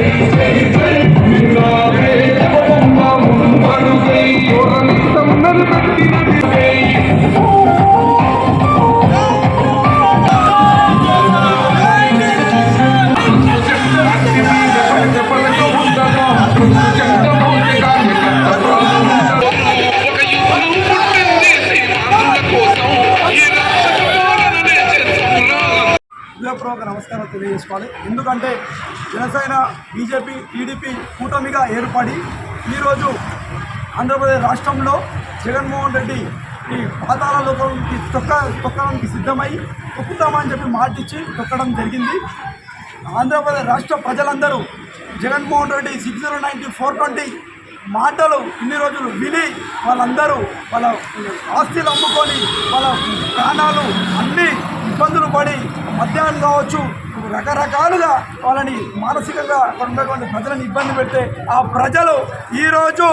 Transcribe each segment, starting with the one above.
ఒక తెలియజేసుకోవాలి. ఎందుకంటే Janasena BJP TDP కూటమిగా ఏర్పడి ఈరోజు ఆంధ్రప్రదేశ్ రాష్ట్రంలో జగన్మోహన్ రెడ్డి ఈ పాతాల లోపలికి తొక్క తొక్కడానికి సిద్ధమై తొక్కుతామని చెప్పి మాటిచ్చి తొక్కడం జరిగింది. ఆంధ్రప్రదేశ్ రాష్ట్ర ప్రజలందరూ Jaganmohan Reddy six zero ninety four twenty మాటలు ఇన్ని రోజులు విని వాళ్ళందరూ వాళ్ళ ఆస్తులు అమ్ముకొని వాళ్ళ ప్రాణాలు అన్ని ఇబ్బందులు పడి మద్యాన్ని కావచ్చు రకరకాలుగా వాళ్ళని మానసికంగా అక్కడ ఉన్నటువంటి ప్రజలను ఇబ్బంది పెడితే ఆ ప్రజలు ఈరోజు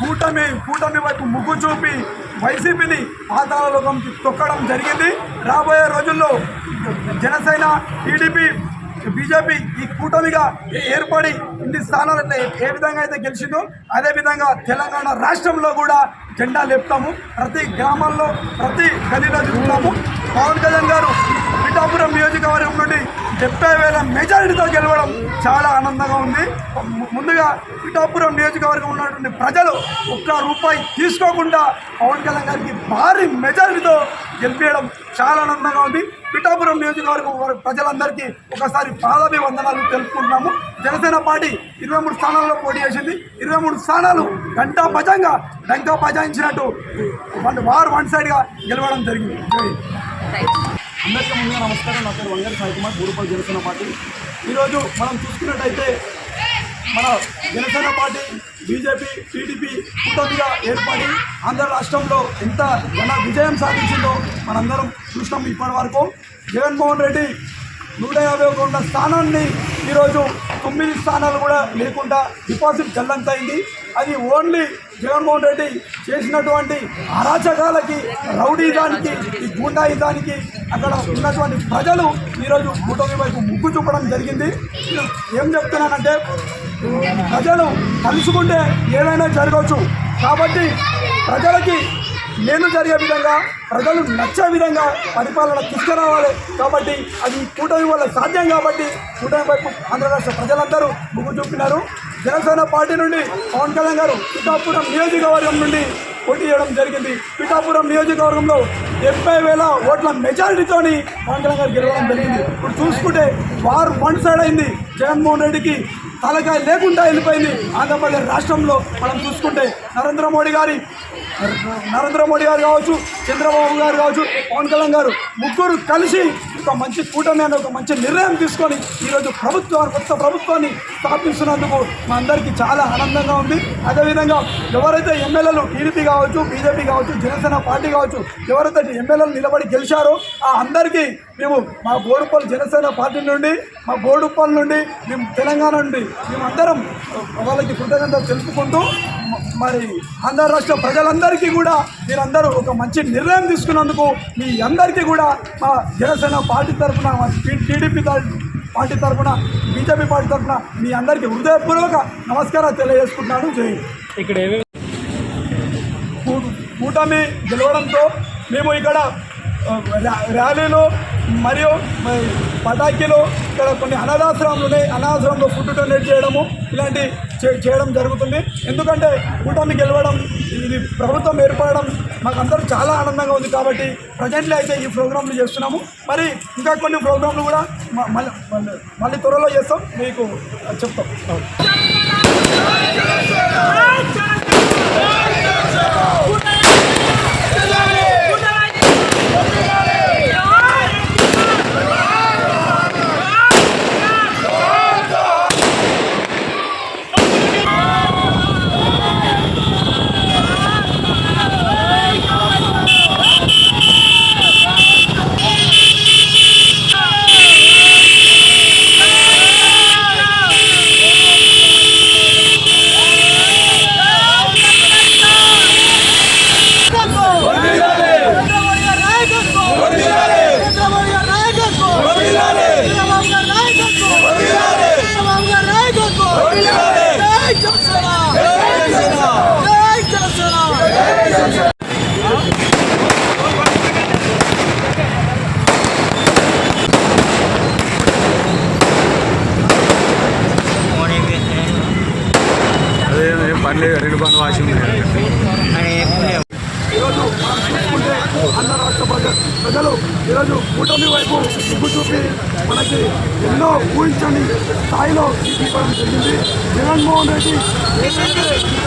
కూటమి కూటమి వైపు ముగ్గు చూపి వైసీపీని పాతాళలోకంకి తొక్కడం జరిగింది. రాబోయే రోజుల్లో జనసేన టీడీపీ బీజేపీ ఈ కూటమిగా ఏర్పడి ఇన్ని స్థానాలు ఏ విధంగా అయితే గెలిచిందో అదే విధంగా తెలంగాణ రాష్ట్రంలో కూడా జెండా లేపుతాము. ప్రతి గ్రామాల్లో ప్రతి గదిలో చూస్తాము పవన్ కళ్యాణ్ గారు పిఠాపురం నియోజకవర్గం నుండి డెబ్బై వేల మెజారిటీతో గెలవడం చాలా ఆనందంగా ఉంది. ముందుగా పిఠాపురం నియోజకవర్గం ఉన్నటువంటి ప్రజలు ఒక్క రూపాయి తీసుకోకుండా పవన్ కళ్యాణ్ గారికి భారీ మెజారిటీతో గెలిపించడం చాలా ఆనందంగా ఉంది. పిఠాపురం నియోజకవర్గం ప్రజలందరికీ ఒకసారి పాదాభివందనాలు తెలుపుకుంటున్నాము. జనసేన పార్టీ ఇరవై మూడు స్థానాల్లో పోటీ చేసింది. ఇరవై మూడు స్థానాలు గంటా భజంగా డంకా పజాయించినట్టు వన్ వార్ వన్ సైడ్గా గెలవడం జరిగింది. అందరికీ ముందుగా నమస్కారం. నా పేరు వంగర్ సాయి కుమార్ బూరుపల్లి జనసేన పార్టీ. ఈరోజు మనం చూసుకున్నట్టయితే మన జనసేన పార్టీ బీజేపీ టీడీపీ కూటమిగా ఏర్పడి ఆంధ్ర రాష్ట్రంలో ఎంత ఘన విజయం సాధించిందో మనందరం చూసినాం ఇప్పటి వరకు. జగన్మోహన్ రెడ్డి నూట యాభై ఒక ఉన్న స్థానాన్ని ఈరోజు తొమ్మిది స్థానాలు కూడా లేకుండా డిపాజిట్ గల్లంతైంది అది ఓన్లీ జగన్మోహన్ రెడ్డి చేసినటువంటి అరాచకాలకి రౌడీదానికి ఈ గూండాయిదానికి అక్కడ ఉన్నటువంటి ప్రజలు ఈరోజు కూటమి వైపు ముగ్గు చూపడం జరిగింది. ఏం చెప్తున్నానంటే ప్రజలు కలుసుకుంటే ఏదైనా జరగవచ్చు. కాబట్టి ప్రజలకి నేను జరిగే విధంగా ప్రజలు నచ్చే విధంగా పరిపాలన తీసుకురావాలి. కాబట్టి అది కూటమి వల్ల సాధ్యం కాబట్టి కూటమి వైపు ఆంధ్ర రాష్ట్ర ప్రజలందరూ ముగ్గు చూపినారు. జనసేన పార్టీ నుండి పవన్ కళ్యాణ్ గారు పిఠాపురం నియోజకవర్గం నుండి పోటీ చేయడం జరిగింది. పిఠాపురం నియోజకవర్గంలో డెబ్బై వేల ఓట్ల మెజారిటీతోని పవన్ కళ్యాణ్ గారు గెలవడం జరిగింది. ఇప్పుడు చూసుకుంటే వారు వన్ సైడ్ అయింది. జగన్మోహన్ రెడ్డికి తలకాయ లేకుండా వెళ్ళిపోయింది. ఆంధ్రప్రదేశ్ రాష్ట్రంలో మనం చూసుకుంటే నరేంద్ర మోడీ గారి నరేంద్ర మోడీ గారు కావచ్చు చంద్రబాబు గారు కావచ్చు పవన్ కళ్యాణ్ గారు ముగ్గురు కలిసి ఒక మంచి కూటమి అనే ఒక మంచి నిర్ణయం తీసుకొని ఈరోజు ప్రభుత్వాన్ని కొత్త ప్రభుత్వాన్ని స్థాపిస్తున్నందుకు మా అందరికీ చాలా ఆనందంగా ఉంది. అదేవిధంగా ఎవరైతే ఎమ్మెల్యేలు టీడీపీ కావచ్చు బీజేపీ కావచ్చు జనసేన పార్టీ కావచ్చు ఎవరైతే ఎమ్మెల్యేలు నిలబడి గెలిచారో ఆ అందరికీ మేము మా బోడుపల్లి జనసేన పార్టీ నుండి మా బోడుపల్లి నుండి మేము తెలంగాణ నుండి మేమందరం వాళ్ళకి కృతజ్ఞత తెలుపుకుంటూ మరి ఆంధ్ర రాష్ట్ర ప్రజలందరికీ కూడా మీరందరూ ఒక మంచి నిర్ణయం తీసుకున్నందుకు మీ అందరికీ కూడా మా జనసేన పార్టీ తరఫున మా టీడీపీ పార్టీ తరఫున బీజేపీ పార్టీ తరఫున మీ అందరికీ హృదయపూర్వక నమస్కారాలు తెలియజేసుకుంటున్నాను జై. ఇక్కడ కూటమి గెలవడంతో మేము ఇక్కడ ర్యాలీలు మరియు మరి పటాకీలు ఇక్కడ కొన్ని అనాథాశ్రమాలు ఉన్నాయి. అనాథాశ్రమంలో ఫుడ్ డొనేట్ చేయడము ఇలాంటి చే- చేయడం జరుగుతుంది. ఎందుకంటే కూటమి గెలవడం ఇది ప్రభుత్వం ఏర్పడడం మాకు అందరూ చాలా ఆనందంగా ఉంది కాబట్టి ప్రజెంట్లీ అయితే ఈ ప్రోగ్రాంలు చేస్తున్నాము. మరి ఇంకా కొన్ని ప్రోగ్రాంలు కూడా మ- మళ్ళీ మళ్ళీ- మళ్ళీ త్వరలో చేస్తాం. మీకు చెప్తాం. బండ్లు రెండు బండ్లు వాషింగ్ ఈరోజు మనం చూసుకుంటే ఆంధ్ర రాష్ట్ర ప్రజలు ఈరోజు కూటమి వైపు సిగ్గు చూపి మనకి ఎన్నో ఊహించని స్థాయిలో ఇవ్వడం జరిగింది జగన్మోహన్ రెడ్డి ఏదైతే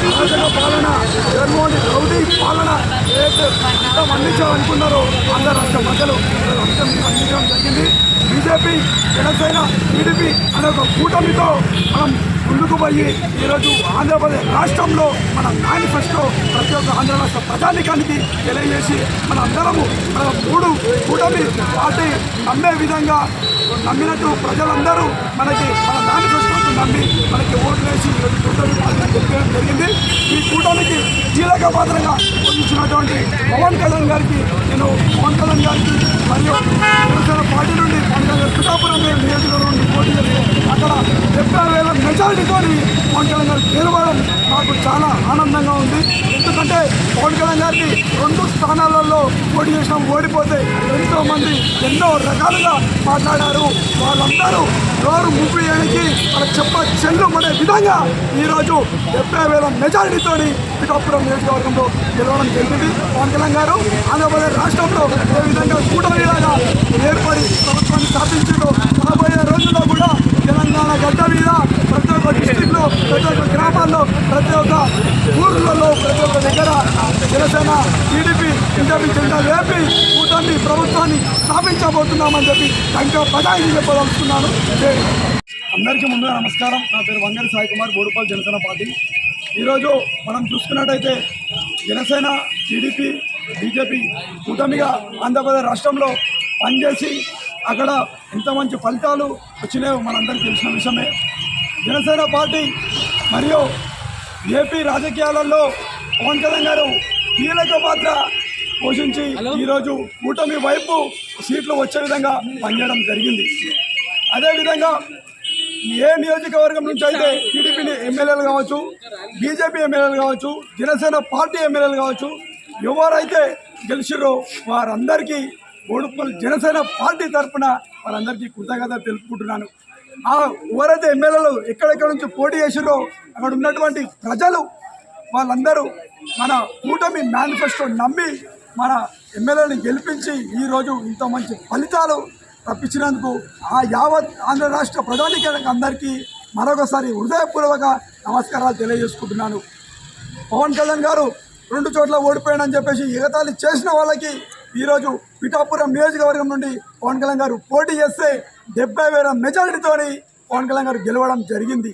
అరాచక పాలన జగన్మోహన్ రెడ్డి రౌడీ పాలన ఏదైతే అంతం అందించాలనుకున్నారో ఆంధ్ర రాష్ట్ర ప్రజలు అంతం అందించడం జరిగింది బీజేపీ జనసేన టీడీపీ అనే ఒక కూటమితో మనం ముందుకు పోయి ఈరోజు ఆంధ్రప్రదేశ్ రాష్ట్రంలో మన మేనిఫెస్టో ప్రతి ఒక్క ఆంధ్ర రాష్ట్ర ప్రజానికానికి తెలియజేసి మన అందరము మన మూడు కూటమి పార్టీ నమ్మే విధంగా నమ్మినట్టు ప్రజలందరూ మనకి మన మేనిఫెస్టోకు నమ్మి మనకి ఓట్లు వేసి ఈరోజు కూటమి పార్టీ గెలిపేయడం జరిగింది. ఈ కూటమికి కీలక పాత్రగా పోషించినటువంటి పవన్ కళ్యాణ్ గారికి నేను పవన్ కళ్యాణ్ గారికి మరియు జనసేన పార్టీ నుండి పవన్ కళ్యాణ్ పిఠాపురం నియోజకవర్గం నుండి పోటీ చేస్తే అక్కడ డెబ్బై ఆరు వేల మెజారిటీతో పవన్ కళ్యాణ్ గారు గెలవడం నాకు చాలా ఆనందంగా ఉంది. ఎందుకంటే పవన్ కళ్యాణ్ గారిని రెండు స్థానాలలో పోటీ చేసిన ఓడిపోతే ఎంతో మంది ఎన్నో రకాలుగా మాట్లాడారు. వాళ్ళందరూ నోరు ముగ్గు చేయడానికి వాళ్ళ చెప్ప చెల్లు పడే విధంగా ఈరోజు డెబ్బై వేల మెజారిటీతో పిఠాపురం నియోజకవర్గంలో గెలవడం జరిగింది. పవన్ కళ్యాణ్ గారు ఆంధ్రప్రదేశ్ రాష్ట్రంలో ఏ విధంగా కూటమిలాగా ఏర్పడి ప్రభుత్వాన్ని స్థాపించిందో రాబోయే రోజుల్లో కూడా తెలంగాణ గడ్డ మీద డిస్టిక్లో ప్రతి ఒక్క గ్రామాల్లో ప్రతి ఒక్క ఊర్లలో ప్రతి ఒక్క దగ్గర జనసేన టీడీపీ బీజేపీ జెండా వేపి కూటమి ప్రభుత్వాన్ని స్థాపించబోతున్నామని చెప్పి ఇంకా పదాయిని చెప్పదలుచుకున్నాను. అందరికీ ముందుగా నమస్కారం. నా పేరు వంగరి సాయి కుమార్ బోడుపల్లి జనసేన పార్టీ. ఈరోజు మనం చూసుకున్నట్టయితే జనసేన టీడీపీ బీజేపీ కూటమిగా ఆంధ్రప్రదేశ్ రాష్ట్రంలో పనిచేసి అక్కడ ఎంత మంచి ఫలితాలు వచ్చినాయో మనందరికీ తెలిసిన విషయమే. జనసేన పార్టీ మరియు ఏపీ రాజకీయాలలో పవన్ కళ్యాణ్ గారు కీలక పాత్ర పోషించి ఈరోజు కూటమి వైపు సీట్లు వచ్చే విధంగా పనిచేయడం జరిగింది. అదేవిధంగా ఏ నియోజకవర్గం నుంచి అయితే టీడీపీ ఎమ్మెల్యేలు కావచ్చు బీజేపీ ఎమ్మెల్యేలు కావచ్చు జనసేన పార్టీ ఎమ్మెల్యేలు కావచ్చు ఎవరైతే గెలిచిరో వారందరికీ ఓడుపల్లి జనసేన పార్టీ తరఫున వారందరికీ కృతజ్ఞత తెలుపుకుంటున్నాను. ఆ ఎవరైతే ఎమ్మెల్యేలు ఎక్కడెక్కడ నుంచి పోటీ చేసిరో అక్కడ ఉన్నటువంటి ప్రజలు వాళ్ళందరూ మన కూటమి మేనిఫెస్టో నమ్మి మన ఎమ్మెల్యేని గెలిపించి ఈరోజు ఇంత మంచి ఫలితాలు తప్పించినందుకు ఆ యావత్ ఆంధ్ర రాష్ట్ర ప్రధానికానికి అందరికీ మరొకసారి హృదయపూర్వక నమస్కారాలు తెలియజేసుకుంటున్నాను. పవన్ కళ్యాణ్ గారు రెండు చోట్ల ఓడిపోయాడని చెప్పేసి ఎగతాళి చేసిన వాళ్ళకి ఈరోజు పిఠాపురం నియోజకవర్గం నుండి పవన్ కళ్యాణ్ గారు పోటీ చేస్తే డెబ్బై వేల మెజారిటీతోని పవన్ కళ్యాణ్ గారు గెలవడం జరిగింది.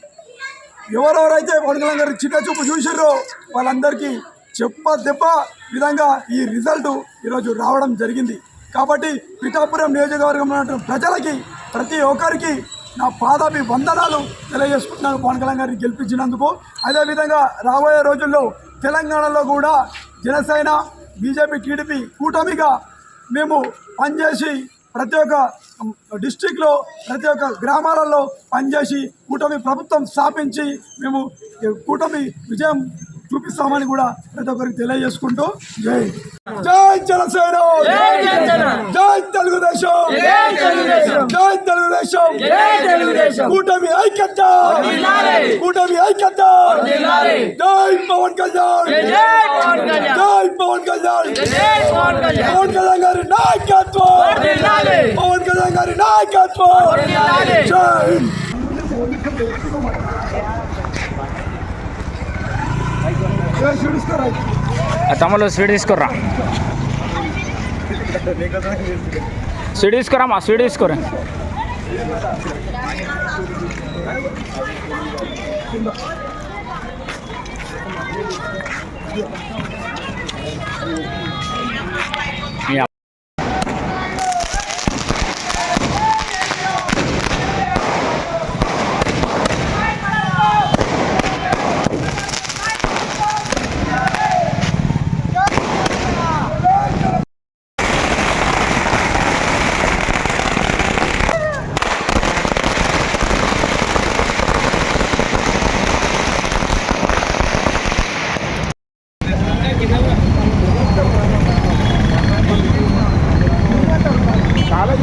ఎవరెవరైతే పవన్ కళ్యాణ్ గారు చిన్న చూపు చూసారో వాళ్ళందరికీ చెప్ప దెబ్బ విధంగా ఈ రిజల్ట్ ఈరోజు రావడం జరిగింది. కాబట్టి పిఠాపురం నియోజకవర్గం ఉన్నటువంటి ప్రజలకి ప్రతి ఒక్కరికి నా పాదాభి వందనాలు తెలియజేసుకుంటున్నాను పవన్ కళ్యాణ్ గారిని గెలిపించినందుకు. అదేవిధంగా రాబోయే రోజుల్లో తెలంగాణలో కూడా జనసేన బీజేపీ టీడీపీ కూటమిగా మేము పనిచేసి ప్రతి ఒక్క డిస్టిక్లో ప్రతి ఒక్క గ్రామాలలో పనిచేసి కూటమి ప్రభుత్వం స్థాపించి మేము కూటమి విజయం చూపిస్తామని కూడా ప్రతి ఒక్కరికి తెలియజేసుకుంటూ జై జై జనసేన! జై తెలుగుదేశం! జై తెలుగుదేశం! కూటమి ఐక్యత! కూటమి ఐక్యత! జై పవన్ కళ్యాణ్! జై కళ్యాణ్. పవన్ కళ్యాణ్. గారి నాయకత్వం. పవన్ కళ్యాణ్ గారి నాయకత్వం. జై తమ్ముళ్ళు స్వీట్ తీసుకుర్రా. స్వీట్ తీసుకురా మా స్వీట్ తీసుకోరా యా. Oh, చాలా